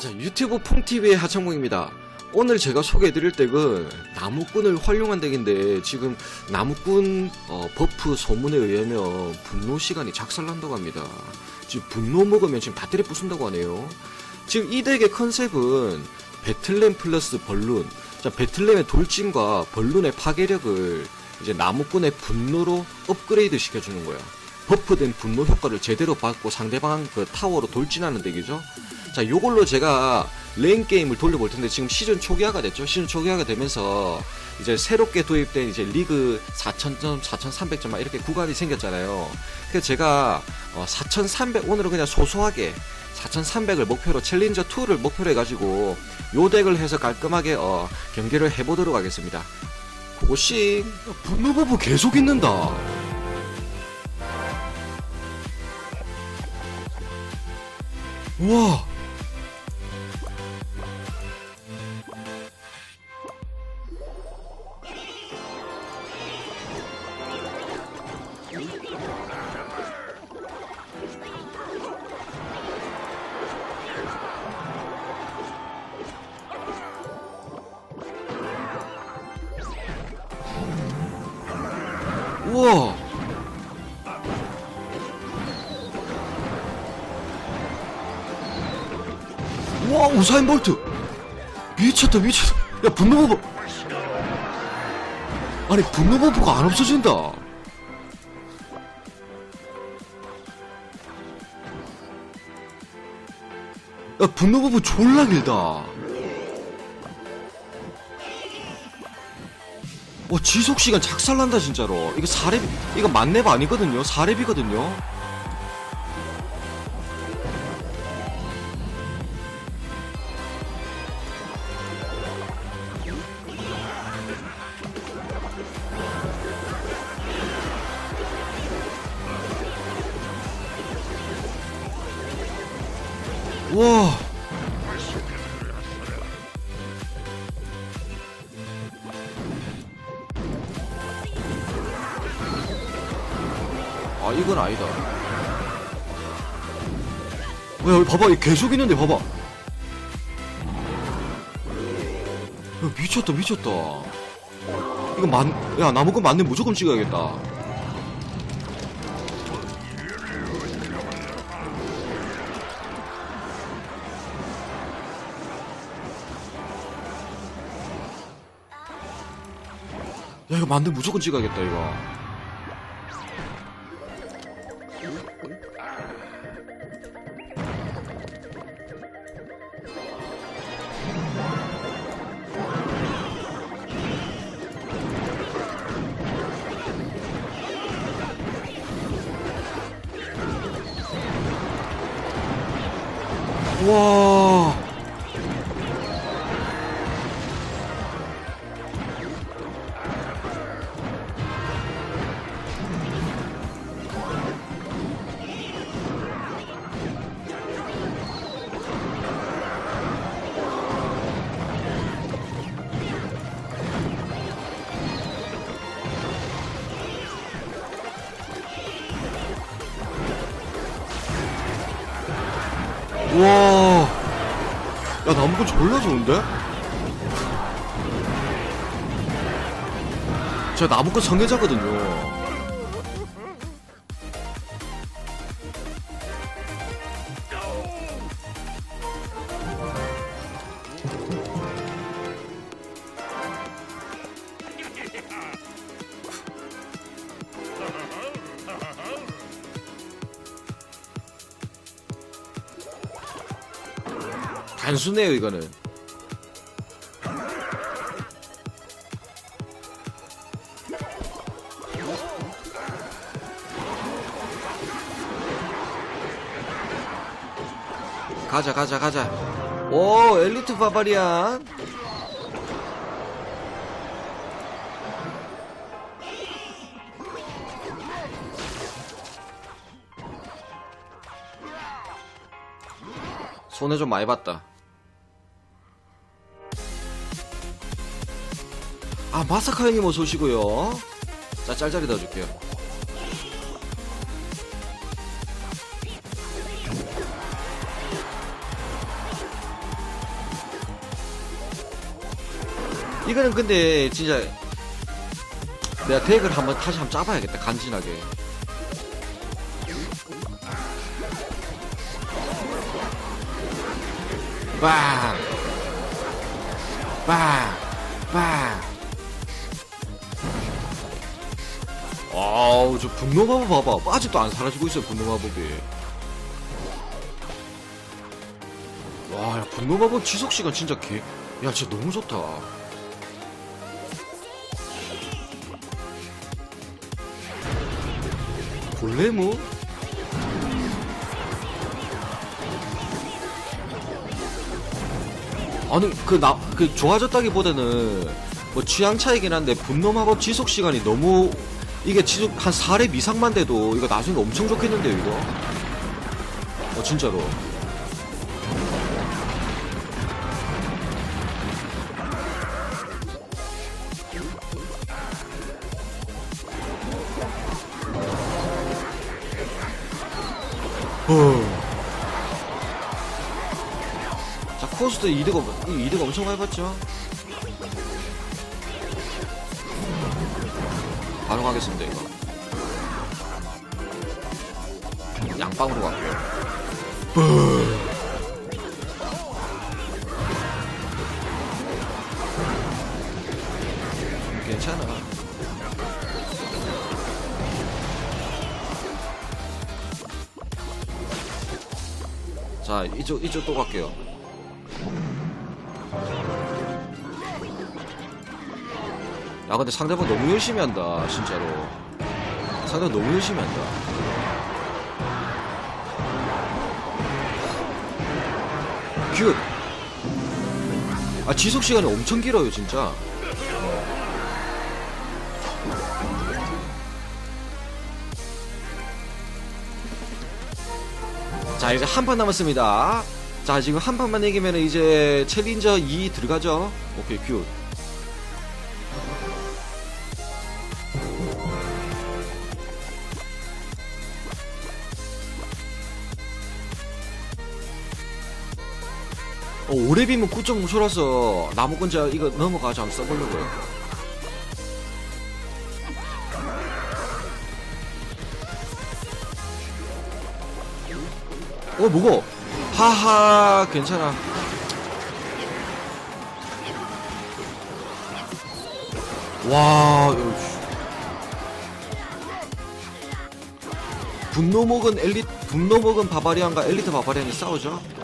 자, 유튜브 퐁TV의 하창봉입니다. 오늘 제가 소개해드릴 덱은 나무꾼을 활용한 덱인데 지금 나무꾼 어, 버프 소문에 의하면 분노 시간이 작살난다고 합니다. 지금 분노 먹으면 지금 다 때려 부순다고 하네요. 지금 이 덱의 컨셉은 배틀램 플러스 벌룬. 자, 배틀램의 돌진과 벌룬의 파괴력을 이제 나무꾼의 분노로 업그레이드 시켜주는 거야. 버프된 분노 효과를 제대로 받고 상대방 그 타워로 돌진하는 덱이죠. 자, 요걸로 제가 레인 게임을 돌려볼 텐데 지금 시즌 초기화가 됐죠. 시즌 초기화가 되면서 이제 새롭게 도입된 이제 리그 4,000점, 4,300점 막 이렇게 구간이 생겼잖아요. 그래서 제가 어, 4,300 오늘은 그냥 소소하게 4,300을 목표로 챌린저 2를 목표로 해가지고 요 덱을 해서 깔끔하게 어, 경기를 해보도록 하겠습니다. 고고씨 분노 버프 계속 있는다. 우와. 우와. 우와 우사인 볼트. 미쳤다 미쳤다. 야 분노 버프. 아니 분노 버프가 안 없어진다. 야 분노 버프 졸라 길다 와 지속 시간 작살난다 진짜로. 이거 4렙 이거 만렙 아니거든요. 4렙이거든요. 와. 아 이건 아니다. 야 여기 봐봐 이 계속 있는데 봐봐. 야 미쳤다 미쳤다. 이거 만, 야 나무꾼 맞네 무조건 찍어야겠다. 야 이거 만든 무조건 찍어야겠다 이거 哇。 와 와. 야, 나무꾼 졸라 좋은데? 제가 나무꾼 성애자거든요. 단순해요, 이거는. 가자, 가자, 가자. 오, 엘리트 바바리안. 손해 좀 많이 봤다. 아, 마사카 형님 어서 오시고요. 자 짤짤이 넣어줄게요. 이거는 근데 진짜 내가 덱을 한번 다시 한번 짜봐야겠다 간지나게. 빵 빵, 빵, 빵. 아우 저 분노 마법 봐봐. 아직도 안 사라지고 있어요 분노 마법이. 와 야, 분노 마법 지속시간 진짜 개 야 진짜 너무 좋다. 골레무? 아니 그 나 그 좋아졌다기보다는 뭐 취향 차이긴 한데 분노 마법 지속 시간이 너무 이게 지속 한 4렙 이상만 돼도 이거 나중에 엄청 좋겠는데요 이거? 어 진짜로. 어. 자 코스도 이득 이득 엄청 많이 봤죠 바로 가겠습니다 이거. 양빵으로 갈게요. 괜찮아. 자 이쪽 이쪽 또 갈게요 야 근데 상대방 너무 열심히 한다 진짜로. 상대방 너무 열심히 한다. 큐! 아 지속시간이 엄청 길어요 진짜. 자 이제 한 판 남았습니다. 자 지금 한 판만 이기면 이제 챌린저 2 들어가죠? 오케이 큐 어, 오래비면 9.5초라서 나무 건자 이거 넘어가서 한번 써보려고요. 어, 뭐고? 하하, 괜찮아. 와. 분노 먹은 엘리, 분노 먹은 바바리안과 엘리트 바바리안이 싸우죠?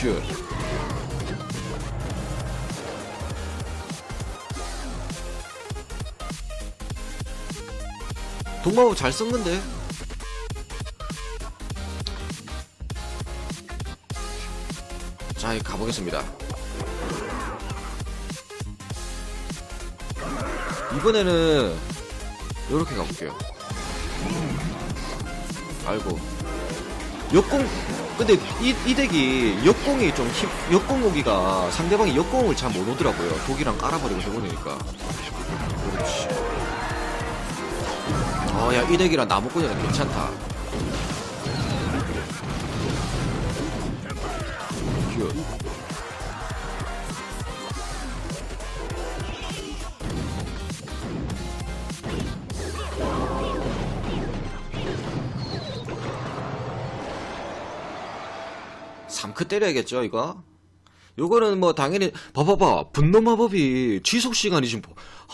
큐. 동마법 잘 썼는데. 자, 가보겠습니다. 이번에는 이렇게 가볼게요. 아이고. 역공 이, 이 덱이 역공이 좀 힘, 역공 오기가 상대방이 역공을 잘 못 오더라고요. 독이랑 깔아버리고 해보니까. 그렇지. 어 야 이 덱이랑 나무꾼이랑 괜찮다. 큐 때려야겠죠 이거? 요거는 뭐 당연히 봐봐봐. 분노 마법이 지속 시간이 지금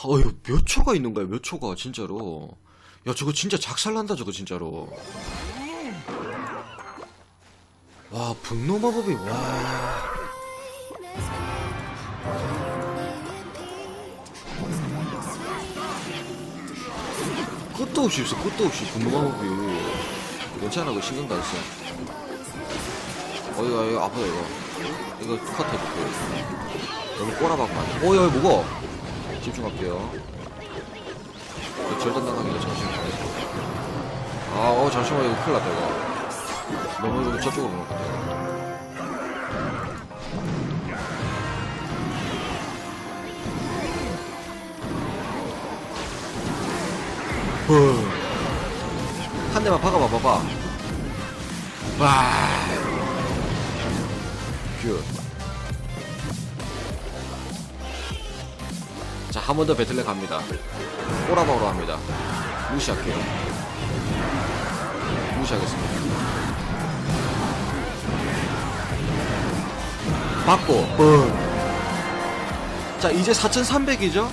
어휴 몇 초가 있는 거야 몇 초가 진짜로. 야 저거 진짜 작살난다 저거 진짜로. 와 분노 마법이 와. 끝도 없이 있어 끝도 없이. 분노 마법이. 괜찮아 그 신경도 안 써. 어 이거 아프다 이거. 이거 컷 해줄게요 여기 꼬라박만 어 여기 뭐고 집중할게요. 절단 나가니까 잠시만요. 아어 잠시만 이거 큰일 났다 이거. 너무 이거 저쪽으로 넘어갔다 한 대만 박아봐 봐봐. 와 큐. 자, 한 번 더 배틀넷 갑니다. 꼬라박으로 합니다. 무시할게요. 무시하겠습니다. 받고, 뻥. 자, 이제 4,300이죠?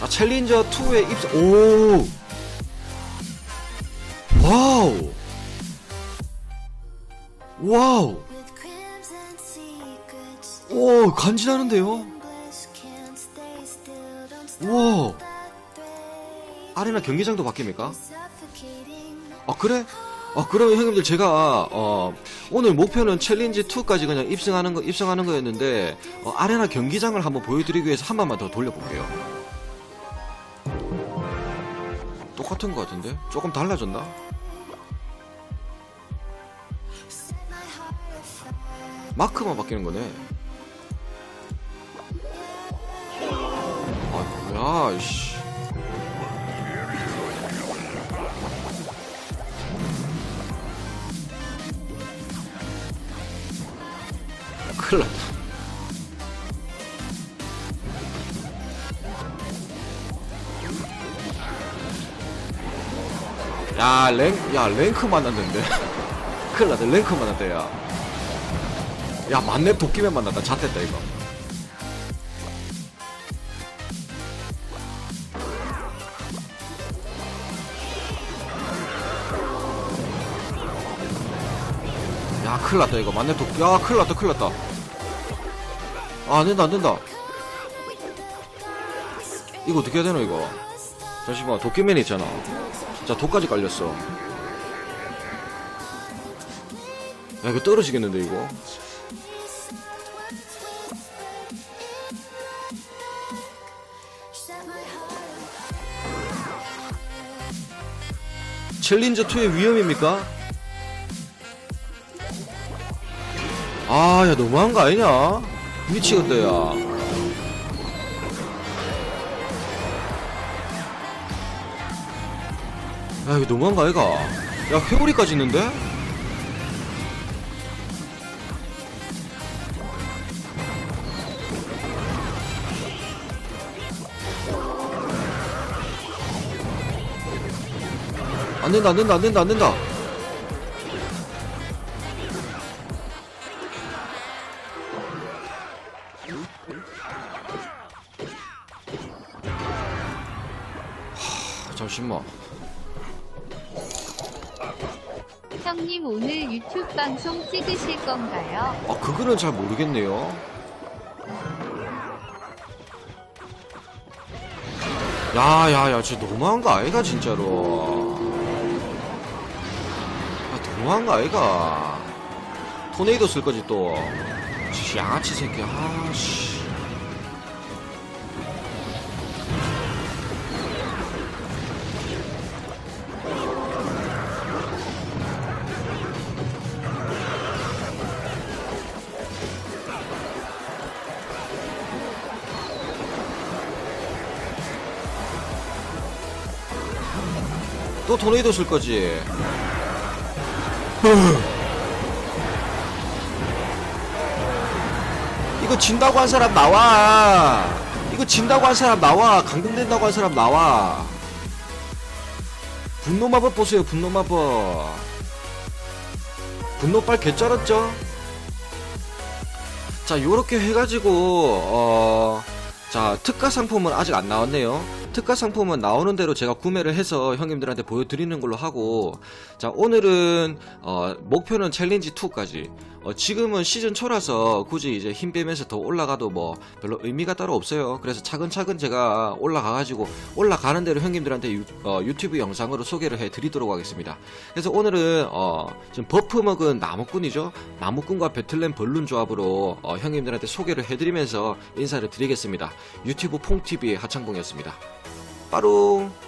자, 챌린저 2의 입사, 오! 와우! 와우! 오, 간지나는데요? 우와! 아레나 경기장도 바뀝니까? 아, 그래? 아, 그러면 형님들 제가, 어, 오늘 목표는 챌린지 2까지 그냥 입승하는 거, 입성하는 거였는데, 어, 아레나 경기장을 한번 보여드리기 위해서 한 번만 더 돌려볼게요. 똑같은 거 같은데? 조금 달라졌나? 마크만 바뀌는 거네. 아, 뭐야, 씨. 큰일 났다. 야, 랭, 야, 랭크 만났는데. 큰일 났다, 랭크 만났다, 야. 야, 만렙 도끼맨 만났다. 잣됐다, 이거. 야, 큰일 났다, 이거. 만렙 도끼. 야, 큰일 났다, 큰일 났다. 아, 안 된다, 안 된다. 이거 어떻게 해야 되노, 이거? 잠시만, 도끼맨 있잖아. 자, 독까지 깔렸어. 야, 이거 떨어지겠는데, 이거? 챌린저 2의 위험입니까? 아, 야, 너무한 거 아니냐? 미치겠다, 야. 야, 이거 너무한 거 아이가? 야, 회오리까지 있는데? 안 된다, 안 된다, 안 된다, 안 된다. 하, 잠시만. 형님 오늘 유튜브 방송 찍으실 건가요? 아, 그거는 잘 모르겠네요. 야, 야, 야, 진짜 너무한 거 아이가, 진짜로. 아, 너무한 거 아이가. 토네이도 쓸 거지, 또. 씨, 양아치 새끼, 아, 씨. 또 토네이도 쓸 거지. 이거 진다고 한 사람 나와. 이거 진다고 한 사람 나와. 강등된다고 한 사람 나와. 분노 마법 보세요. 분노 마법. 분노빨 개쩔었죠? 자, 요렇게 해가지고, 어, 자, 특가 상품은 아직 안 나왔네요. 특가 상품은 나오는 대로 제가 구매를 해서 형님들한테 보여드리는 걸로 하고, 자, 오늘은, 어, 목표는 챌린지 2까지. 어, 지금은 시즌 초라서 굳이 이제 힘 빼면서 더 올라가도 뭐 별로 의미가 따로 없어요. 그래서 차근차근 제가 올라가 가지고 올라가는 대로 형님들한테 유, 어, 유튜브 영상으로 소개를 해 드리도록 하겠습니다. 그래서 오늘은 어, 지금 버프 먹은 나무꾼이죠. 나무꾼과 배틀램 벌룬 조합으로 어, 형님들한테 소개를 해드리면서 인사를 드리겠습니다. 유튜브 퐁TV의 하창봉이었습니다. 빠롱!